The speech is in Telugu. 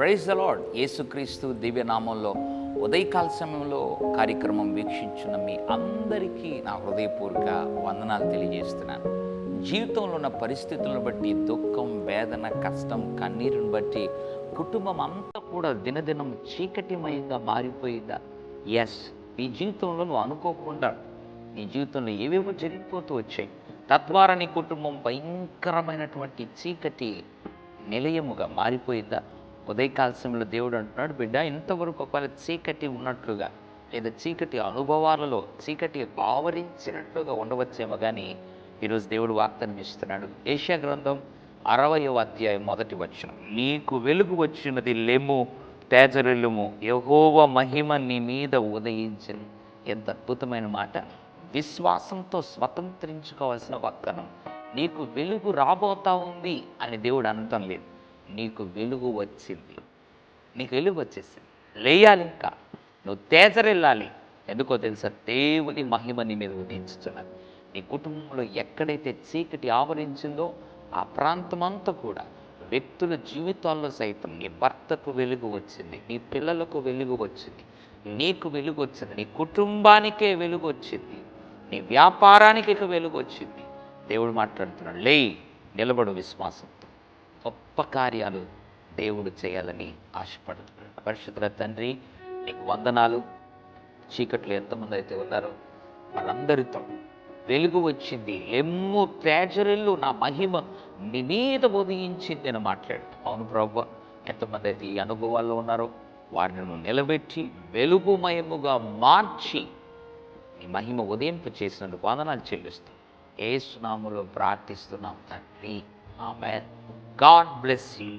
ప్రైజ్ ద లాడ్ యేసుక్రీస్తు దివ్యనామంలో ఉదయకాల సమయంలో కార్యక్రమం వీక్షించిన మీ అందరికీ నా హృదయపూర్వక వందనాలు తెలియజేస్తున్నాను. జీవితంలో ఉన్న పరిస్థితులను బట్టి దుఃఖం వేదన కష్టం కన్నీరుని బట్టి కుటుంబం అంతా కూడా దినదినం చీకటిమయంగా మారిపోయిందా? ఎస్ నీ జీవితంలో నువ్వు అనుకోకుండా నీ జీవితంలో ఏవేవో జరిగిపోతూ వచ్చాయి. తద్వారా నీ కుటుంబం భయంకరమైనటువంటి చీకటి నిలయముగా మారిపోయిందా? ఉదయకాల సమయంలో దేవుడు అంటున్నాడు బిడ్డ ఇంతవరకు ఒకవేళ చీకటి ఉన్నట్లుగా లేదా చీకటి అనుభవాలలో చీకటి ఆవరించినట్లుగా ఉండవచ్చేమో కానీ ఈరోజు దేవుడు వాగ్దానం ఇస్తున్నాడు ఏషియా గ్రంథం అరవయో అధ్యాయం మొదటి వచ్చిన నీకు వెలుగు వచ్చినది లెమ్ము తేజరెల్లుము యహోవ మహిమ నీ మీద ఉదయించను ఎంత అద్భుతమైన మాట. విశ్వాసంతో స్వతంత్రించుకోవాల్సిన వాగ్దానం. నీకు వెలుగు రాబోతా ఉంది అని దేవుడు అనటం లేదు. నీకు వెలుగు వచ్చింది. నీకు వెలుగు వచ్చేసింది. లేయాలి ఇంకా. నువ్వు తేజరెళ్ళాలి ఎందుకో తెలుసా? దేవుని మహిమ నీ మీద ఉదయించుతున్నాను నీ కుటుంబంలో ఎక్కడైతే చీకటి ఆవరించిందో ఆ ప్రాంతం అంతా కూడా వ్యక్తుల జీవితాల్లో సైతం నీ భర్తకు వెలుగు వచ్చింది నీ పిల్లలకు వెలుగు వచ్చింది నీకు వెలుగు వచ్చింది నీ కుటుంబానికే వెలుగు వచ్చింది నీ వ్యాపారానికి వెలుగు వచ్చింది. దేవుడు మాట్లాడుతున్నాడు లే నిలబడు విశ్వాసంతో. గొప్ప కార్యాలు దేవుడు చేయాలని ఆశపడుతున్నాడు పరిశుద్ధుల తండ్రి నీకు వందనాలు. చీకట్లు ఎంతమంది అయితే ఉన్నారో వాళ్ళందరితో వెలుగు వచ్చింది. ఎమ్ము తేజరెల్లు నా మహిమ నీ మీద ఉదయించింది అని మాట్లాడు అవును ప్రభు ఎంతమంది అయితే ఈ అనుభవాల్లో ఉన్నారో వారిని నిలబెట్టి వెలుగుమయముగా మార్చి నీ మహిమ ఉదయింపు చేసినందుకు వందనాలు చెల్లిస్తూ ఏ సునాములో ప్రార్థిస్తున్నాం తండ్రి. ఆమె గాడ్ బ్లెస్ యూ.